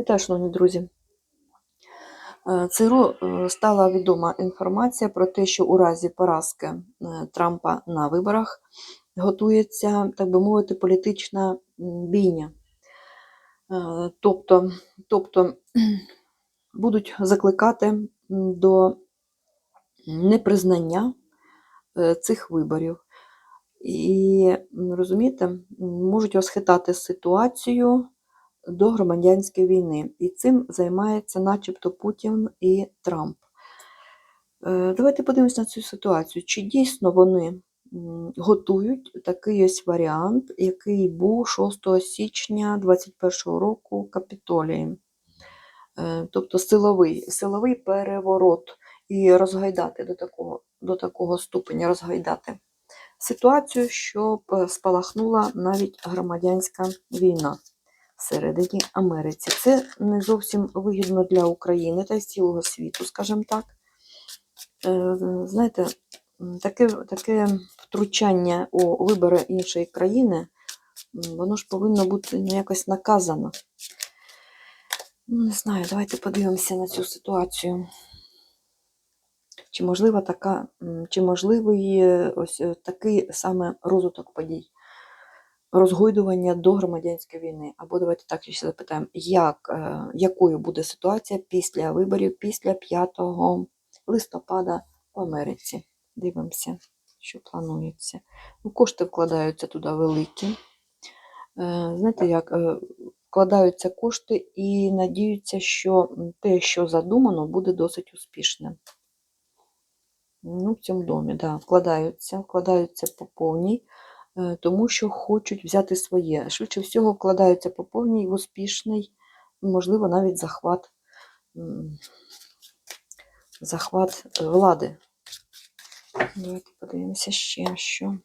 Вітаю, шановні друзі. Е, ЦРУ е, стала відома інформація про те, що у разі поразки е, Трампа на виборах готується, так би мовити, політична бійня. Тобто, тобто будуть закликати до непризнання цих виборів. І розумієте, можуть розхитати ситуацію до громадянської війни. І цим займається начебто Путін і Трамп. Е, Давайте подивимося на цю ситуацію. Чи дійсно вони готують такий ось варіант, який був 6 січня 2021 року Капітолієм? Е, Тобто силовий, силовий переворот і розгайдати до такого, до такого ступеня, розгайдати ситуацію, щоб е, спалахнула навіть громадянська війна всередині Америці. Це не зовсім вигідно для України та й цілого світу, скажімо так. Е, Знаєте, таке, таке втручання у вибори іншої країни, воно ж повинно бути ну, якось наказано. Ну, не знаю, давайте подивимося на цю ситуацію. Чи можлива така, чи можливий е, ось е, такий саме розвиток подій? Розгойдування до громадянської війни. Або давайте так ще запитаємо, як, е, якою буде ситуація після виборів, після 5 листопада в Америці. Дивимося, що планується. Ну, кошти вкладаються туди великі. Е, Знаєте, як е, вкладаються кошти і надіються, що те, що задумано, буде досить успішним. Ну, в цьому домі, да, вкладаються, вкладаються по повній, тому що хочуть взяти своє. Швидше всього, вкладаються по повній в успішний, можливо, навіть захват, захват е, влади. Давайте подивимося ще, що.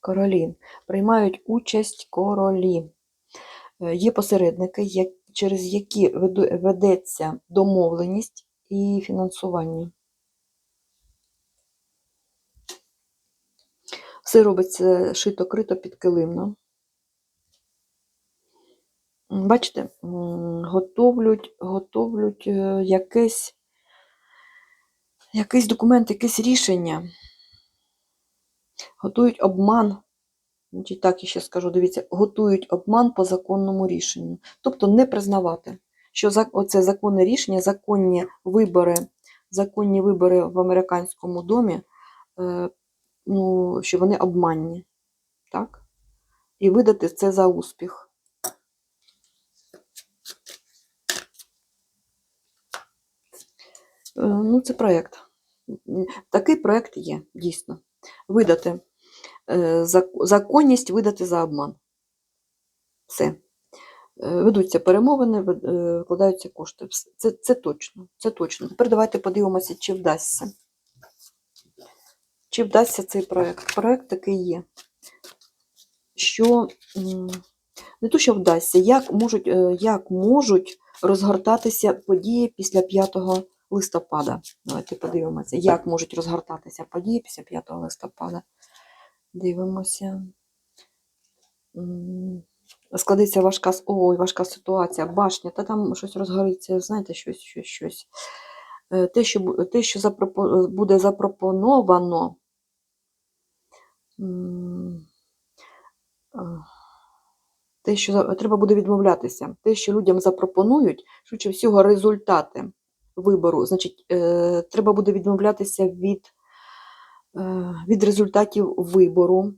Королі. Приймають участь королі. Е, Є посередники, через які ведеться домовленість і фінансування. Все робиться шито-крито підкилимно. М, Бачите, м, готовлять, готовлять е, якесь, якийсь документ, якесь рішення. Готують обман. Значить, так я ще скажу, дивіться, готують обман по законному рішенню. Тобто не признавати, що оце законне рішення, законні вибори, законні вибори в американському домі, е, ну, що вони обманні. Так? І видати це за успіх. Е, Ну, це проєкт. Такий проєкт є, дійсно. Видати е, законність видати за обман. Все. Е, Ведуться перемовини, вкладаються кошти. Це, це точно. Це точно. Тепер давайте подивимося, чи вдасться. Чи вдасться цей проєкт? Проєкт такий є. Що не то, що вдасться, як можуть, е, як можуть розгортатися події після 5 листопада. Давайте подивимося, як можуть розгортатися події після 5 листопада. Дивимося. Складеться важка, ой, важка ситуація, башня, та там щось розгориться, знаєте, щось, щось, щось. Е, Те, що, те, що запропо- буде запропоновано, те, що треба буде відмовлятися. Те, що людям запропонують, швидше всього, результати вибору. Значить, е, треба буде відмовлятися від, е, від результатів вибору.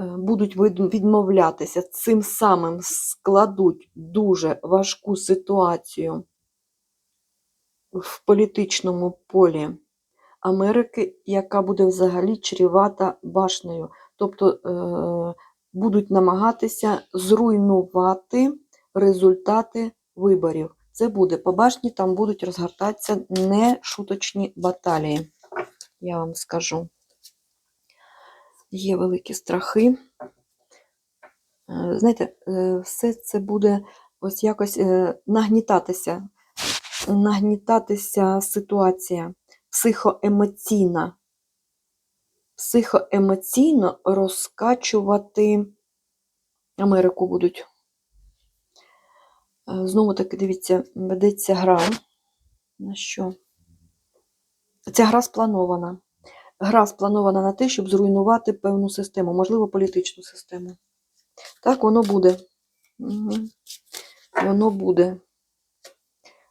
Е, Будуть відмовлятися, цим самим складуть дуже важку ситуацію в політичному полі Америки, яка буде взагалі чрівата башнею. Тобто е, будуть намагатися зруйнувати результати виборів. Це буде по башні, там будуть розгортатися нешуточні баталії, я вам скажу. Є великі страхи. Е, Знаєте, е, все це буде ось якось е, нагнітатися, нагнітатися ситуація психоемоційна. Психоемоційно розкачувати Америку будуть. Е, Знову таки, дивіться, ведеться гра. На що? Ця гра спланована. Гра спланована на те, щоб зруйнувати певну систему, можливо, політичну систему. Так, воно буде. Угу. Воно буде.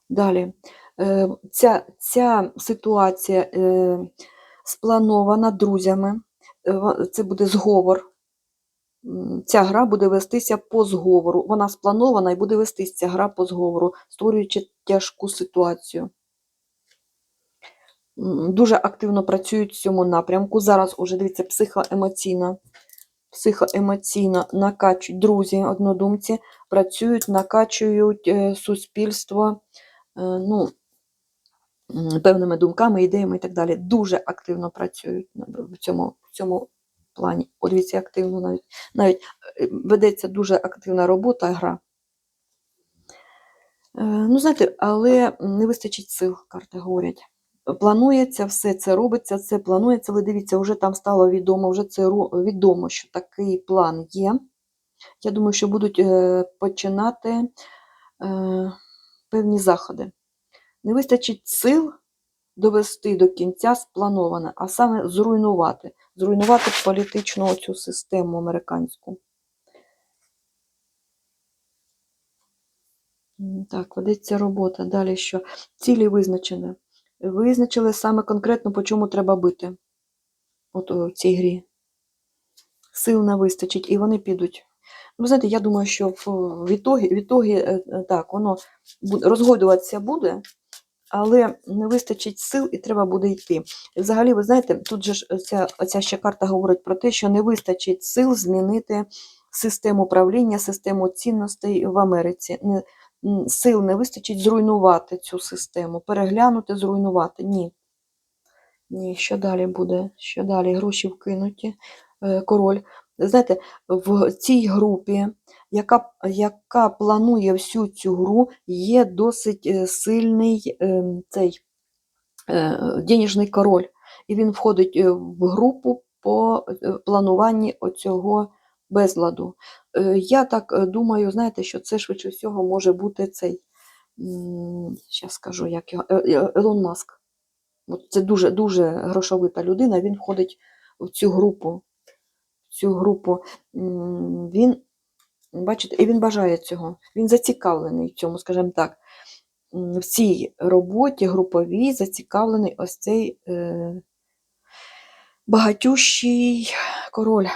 Далі. Е, Ця, ця ситуація е, спланована друзями. Е, Це буде зговор. Ця гра буде вестися по зговору. Вона спланована і буде вестися ця гра по зговору, створюючи тяжку ситуацію. Дуже активно працюють в цьому напрямку. Зараз уже дивіться, психоемоційно, психоемоційно накачують друзі, однодумці, працюють, накачують суспільство ну, певними думками, ідеями і так далі. Дуже активно працюють в цьому, в цьому плані. От дивіться, активно навіть, навіть е, ведеться дуже активна робота, гра. Е, Ну, знаєте, але не вистачить сил, карти говорять. Планується, все це робиться, це планується, але дивіться, вже там стало відомо, вже це відомо, що такий план є. Я думаю, що будуть е, починати певні заходи. Не вистачить сил довести до кінця сплановане, а саме зруйнувати. Зруйнувати політичну цю систему американську. Так, ведеться робота. Далі що? Цілі визначені. Визначили саме конкретно, по чому треба бити. От у цій грі. Сил не вистачить, і вони підуть. Ну, знаєте, я думаю, що в в ітогі, в ітогі е, е, так, воно розгойдуватися буде, але не вистачить сил і треба буде йти. Взагалі, ви знаєте, тут же ж ця, ця ще карта говорить про те, що не вистачить сил змінити систему правління, систему цінностей в Америці. Не, сил не вистачить зруйнувати цю систему, переглянути, зруйнувати. Ні. Ні, що далі буде? Що далі? Гроші вкинуті. Е, Король. Знаєте, в цій групі, яка, яка планує всю цю гру, є досить е, сильний е, цей е, денежний король. І він входить е, в групу по плануванні оцього безладу. Я так думаю, знаєте, що це швидше всього може бути цей, зараз скажу, як його, Елон Маск. Це дуже, дуже грошовита людина, він входить в цю групу. Цю групу. Він, бачите, і він бажає цього. Він зацікавлений в цьому, скажімо так. В цій роботі груповій зацікавлений ось цей е, багатющий король.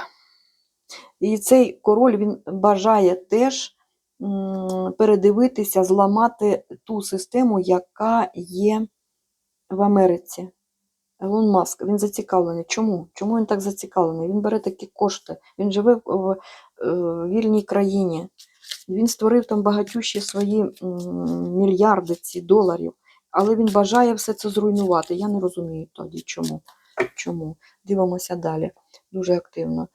І цей король він бажає теж передивитися, зламати ту систему, яка є в Америці. Елон Маск, він зацікавлений. Чому? Чому він так зацікавлений? Він бере такі кошти, він живе в, в, е, вільній країні. Він створив там багатющі свої мільярди ці доларів, але він бажає все це зруйнувати. Я не розумію тоді, чому. Чому? Дивимося далі. Дуже активно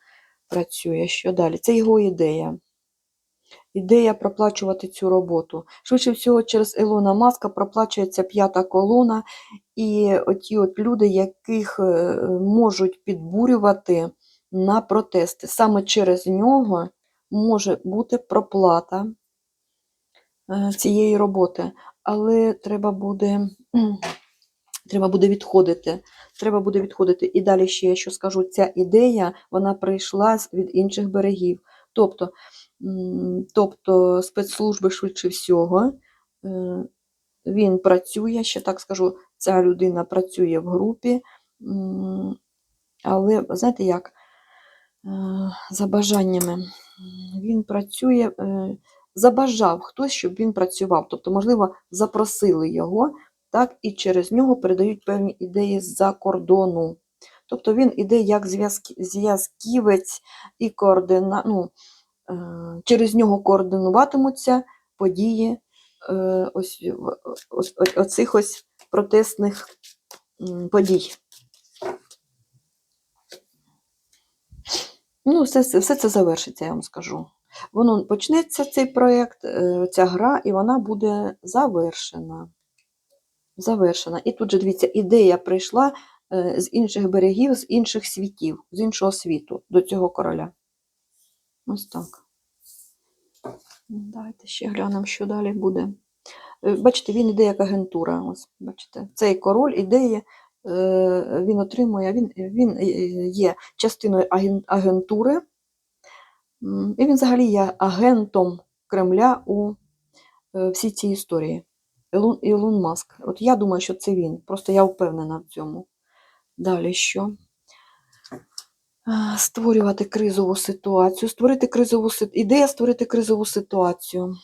працює. Що далі? Це його ідея. Ідея проплачувати цю роботу. Швидше всього, через Елона Маска проплачується п'ята колона, і оті от люди, яких е, можуть підбурювати на протести. Саме через нього може бути проплата е, цієї роботи. Але треба буде, треба буде відходити. Треба буде відходити. І далі ще я що скажу, ця ідея вона прийшла від інших берегів. Тобто, тобто спецслужби швидше всього. е, Він працює, ще так скажу, ця людина працює в групі, але знаєте як, Е, за бажаннями. Він працює, е, забажав хтось, щоб він працював. Тобто, можливо, запросили його, так, і через нього передають певні ідеї з-за кордону. Тобто він іде як зв'язківець і координа... ну, через нього координуватимуться події е, ось, оцих ось протестних подій. Ну, все, все це завершиться, я вам скажу. Воно почнеться цей проєкт, е, ця гра, і вона буде завершена. Завершена. І тут же дивіться, ідея прийшла е, з інших берегів, з інших світів, з іншого світу до цього короля. Ось так. Давайте ще глянемо, що далі буде. Е, Бачите, він іде як агентура. Ось, бачите, цей король ідеє, е, він отримує, він, він е, є частиною агентури, і він взагалі є агентом Кремля у всій цій історії. Ілон Маск. От я думаю, що це він. Просто я впевнена в цьому. Далі що? Створювати кризову ситуацію. Створити кризову Ідея створити кризову ситуацію.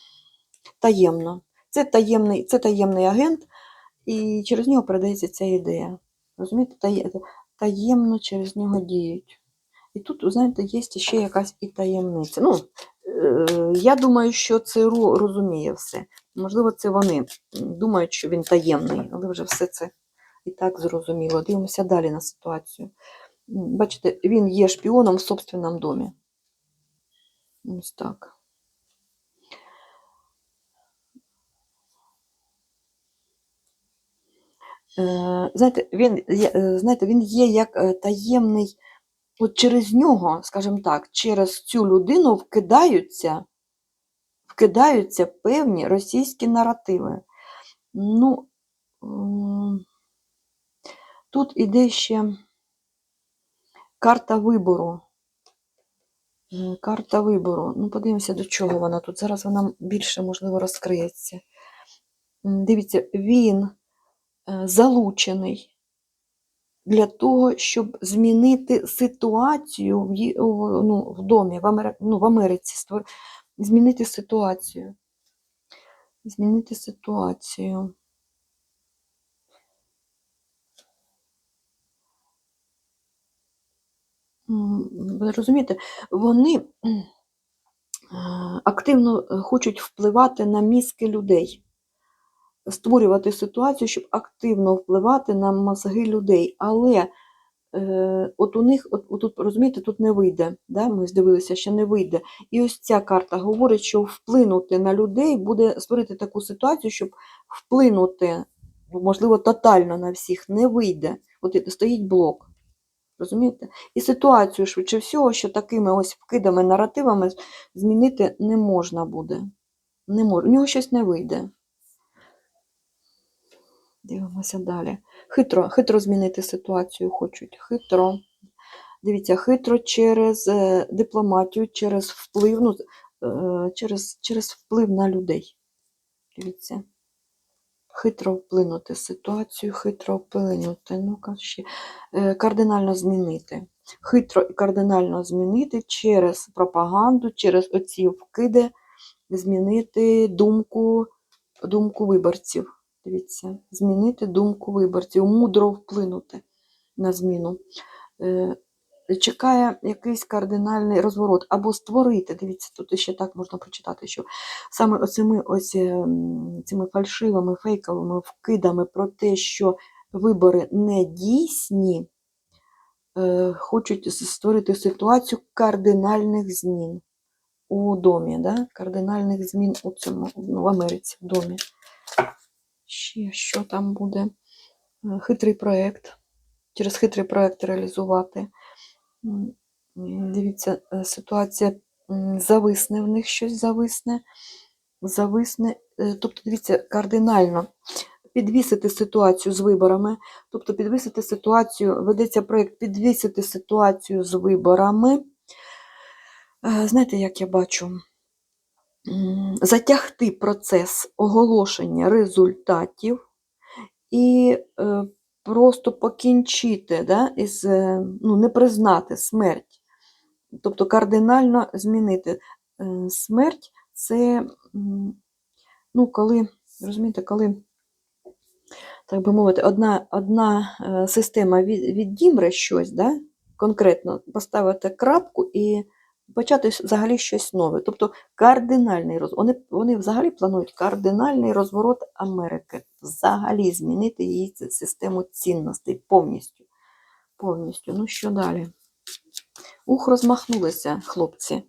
Таємно. Це таємний, це таємний агент, і через нього передається ця ідея. Розумієте, таємно через нього діють. І тут, знаєте, є ще якась і таємниця. Ну, е, я думаю, що ЦРУ розуміє все. Можливо, це вони думають, що він таємний, але вже все це і так зрозуміло. Дивимося далі на ситуацію. Бачите, він є шпіоном в собственному домі. Ось так. Е, Знаєте, він, е, знаєте, він є як е, таємний, от через нього, скажімо так, через цю людину вкидаються, вкидаються певні російські наративи. Ну, тут іде ще карта вибору. Е, Карта вибору. Ну, подивимося, до чого вона тут. Зараз вона більше, можливо, розкриється. Дивіться, він е, залучений для того, щоб змінити ситуацію в, ну, в домі, в, Амери... ну, в Америці, створ... змінити ситуацію. Змінити ситуацію. Ви розумієте, вони е, активно е, хочуть впливати на мізки людей, створювати ситуацію, щоб активно впливати на мозги людей. Але е, от у них, от, от тут, розумієте, тут не вийде. Да? Ми здивилися, що не вийде. І ось ця карта говорить, що вплинути на людей буде створити таку ситуацію, щоб вплинути, можливо, тотально на всіх не вийде. От стоїть блок. Розумієте? І ситуацію, швидше всього, що такими ось вкидами, наративами змінити не можна буде. Не мож... У нього щось не вийде. Дивимося далі. Хитро, хитро змінити ситуацію хочуть. Хитро. Дивіться, хитро через е, дипломатію, через вплив, ну, е, через, через вплив на людей. Дивіться. Хитро вплинути ситуацію, хитро вплинути. Ну-ка ще. Е, Кардинально змінити. Хитро і кардинально змінити через пропаганду, через оці вкиди, змінити думку, думку виборців. Дивіться, змінити думку виборців, мудро вплинути на зміну. Е, Чекає якийсь кардинальний розворот, або створити. Дивіться, тут ще так можна прочитати, що саме оцими ось ем, цими фальшивими, фейковими вкидами про те, що вибори не дійсні, е, хочуть створити ситуацію кардинальних змін у домі, да? кардинальних змін у цьому, ну, в Америці, в домі. Ще що там буде? Е, Хитрий проєкт. Через хитрий проєкт реалізувати. Дивіться, е, ситуація зависне в них щось зависне. Зависне. Е, Тобто, дивіться, кардинально підвісити ситуацію з виборами. Тобто, підвісити ситуацію, ведеться проєкт підвісити ситуацію з виборами. Е, Знаєте, як я бачу? Затягти процес оголошення результатів і просто покінчити, да, із, е, ну, не признати смерть. Тобто кардинально змінити. Е, Смерть це, ну, коли, розумієте, коли, так би мовити, одна, одна е, система від, відімре щось, да, конкретно поставити крапку і почати взагалі щось нове. Тобто кардинальний роз... вони, вони взагалі планують кардинальний розворот Америки, взагалі змінити її систему цінностей повністю. Повністю. Ну що далі? Ух, розмахнулися хлопці.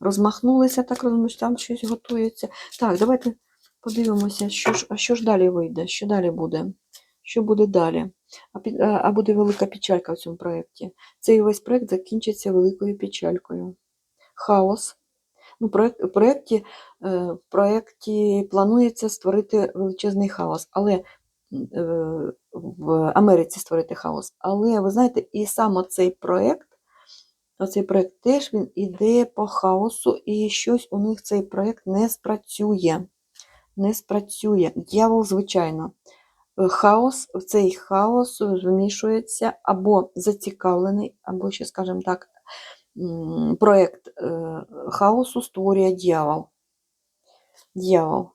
Розмахнулися, так розумію, там щось готується. Так, давайте подивимося, що ж, а що ж далі вийде, що далі буде. Що буде далі? А, під- а, буде велика печалька в цьому проєкті. Цей весь проєкт закінчиться великою печалькою. Хаос. Ну, проект, в, проєкті, е, в проєкті планується створити величезний хаос, але е, в Америці створити хаос. Але ви знаєте, і саме цей проєкт, оцей проєкт теж він іде по хаосу, і щось у них цей проєкт не спрацює. Не спрацює. Дьявол, звичайно. Хаос, в цей хаос вмішується або зацікавлений, або ще, скажімо так, проєкт е, хаосу створює дьявол. Дьявол.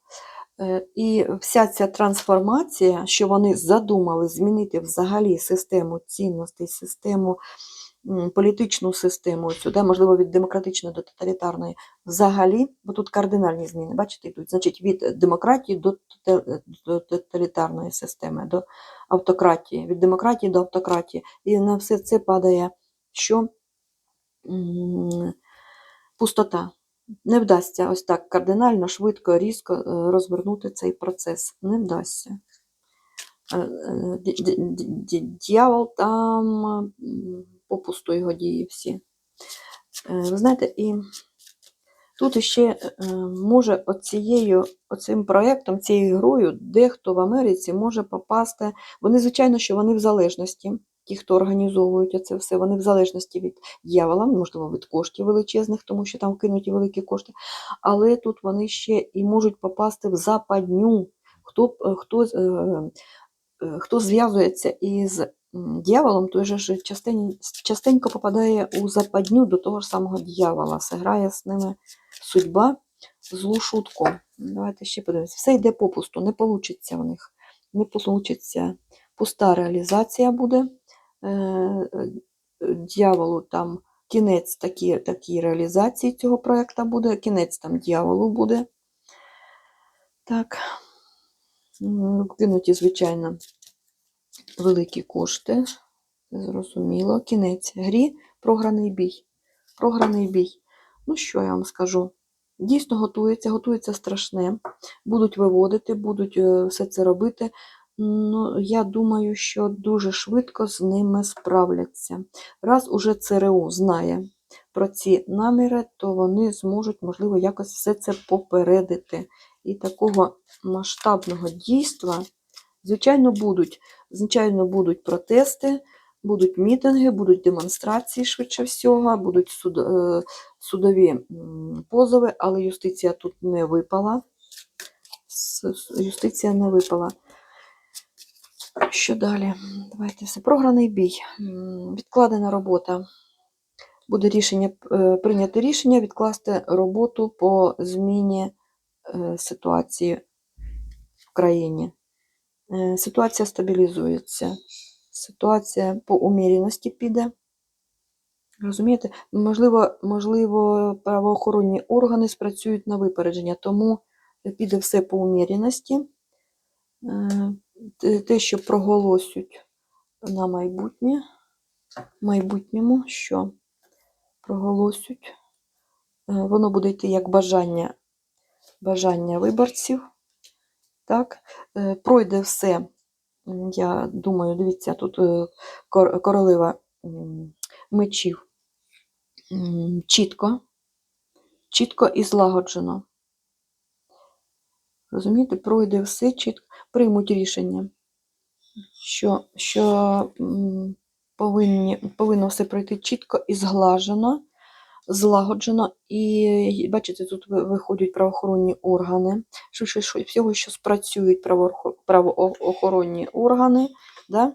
Е, І вся ця трансформація, що вони задумали змінити взагалі систему цінностей, систему, політичну систему, цю, да, можливо, від демократичної до тоталітарної, взагалі, бо тут кардинальні зміни, бачите, йдуть, значить, від демократії до, тоталітарної системи, до автократії, від демократії до автократії. І на все це падає що? Пустота. Не вдасться ось так кардинально, швидко, різко е, розвернути цей процес. Не вдасться. Е, е, Дьявол там попусту його дії всі. Е, Ви знаєте, і тут ще е, може оцією, оцим проєктом, цією грою, дехто в Америці може попасти. Вони, звичайно, що вони в залежності, ті, хто організовують це все, вони в залежності від дьявола, можливо, від коштів величезних, тому що там вкинуті великі кошти. Але тут вони ще і можуть попасти в западню. Хто, е, хто, хто зв'язується із дьяволом, той же частенько попадає у западню до того ж самого дьявола. Все з ними судьба злу шутку. Давайте ще подивимося. Все йде попусту, не вийде в них. Не вийде. Пуста реалізація буде. Е, е, Дьяволу там кінець такій, такій реалізації цього проєкту буде, кінець там дьяволу буде. Так. М, Вкинуті, звичайно, великі кошти. Зрозуміло. Кінець грі, програний бій. Програний бій. Ну, що я вам скажу? Дійсно готується, готується страшне. Будуть виводити, будуть е, все це робити. Ну, я думаю, що дуже швидко з ними справляться. Раз уже ЦРУ знає про ці наміри, то вони зможуть, можливо, якось все це попередити. І такого масштабного дійства, звичайно, будуть. Звичайно, будуть протести, будуть мітинги, будуть демонстрації швидше всього, будуть суд, е, судові позови, але юстиція тут не випала. Юстиція не випала. Що далі? Давайте все. Програний бій. Відкладена робота. Буде рішення, е, прийняти рішення відкласти роботу по зміні ситуації в країні. Е, Ситуація стабілізується. Ситуація по уміряності піде. Розумієте? Можливо, можливо, правоохоронні органи спрацюють на випередження, тому піде все по уміряності. Е, те- що проголосять на майбутнє, майбутньому, що проголосять, е, воно буде йти як бажання, бажання виборців. Так, Е, пройде все. Я думаю, дивіться, тут е, королева мечів чітко, чітко і злагоджено. Розумієте, пройде все чітко, приймуть рішення, що, що повинні, повинно все пройти чітко і зглажено, злагоджено. І бачите, тут виходять правоохоронні органи. Швидше що- всього, що спрацюють правоохоронні органи, да?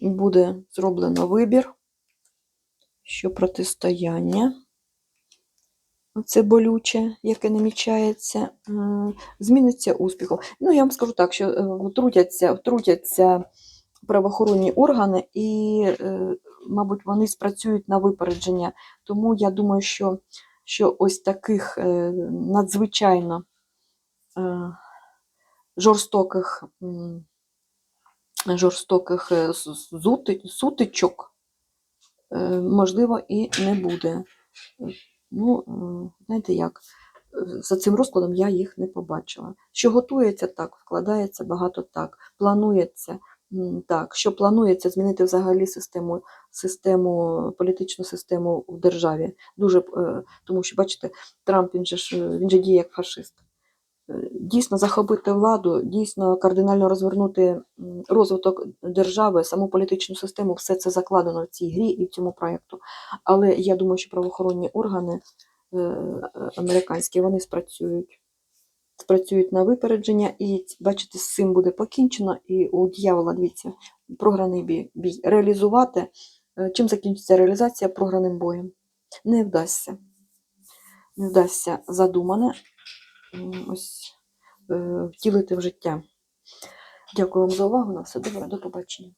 буде зроблено вибір, що протистояння. Це болюче, яке намічається, е, зміниться успіхом. Ну, я вам скажу так, що е, втрутяться, втрутяться правоохоронні органи, і, е, мабуть, вони спрацюють на випередження. Тому я думаю, що, що ось таких е, надзвичайно е, жорстоких, жорстоких е, сутичок, можливо, і не буде. Ну, знаєте як, за цим розкладом я їх не побачила. Що готується так, вкладається багато так, планується Так, що планується змінити взагалі систему, систему, політичну систему в державі. Дуже, е, тому що, бачите, Трамп він же, е, він же діє як фашист. Е, Дійсно захопити владу, дійсно кардинально розвернути розвиток держави, саму політичну систему, все це закладено в цій грі і в цьому проєкту. Але я думаю, що правоохоронні органи американські вони спрацюють. Спрацюють на випередження, і бачите, з цим буде покінчено. І у дьявола, дивіться, програний бій. бій. Реалізувати. Е, Чим закінчиться реалізація програним боєм? Не вдасться. Не вдасться задумане ось е, втілити в життя. Дякую вам за увагу. На все добре, до побачення.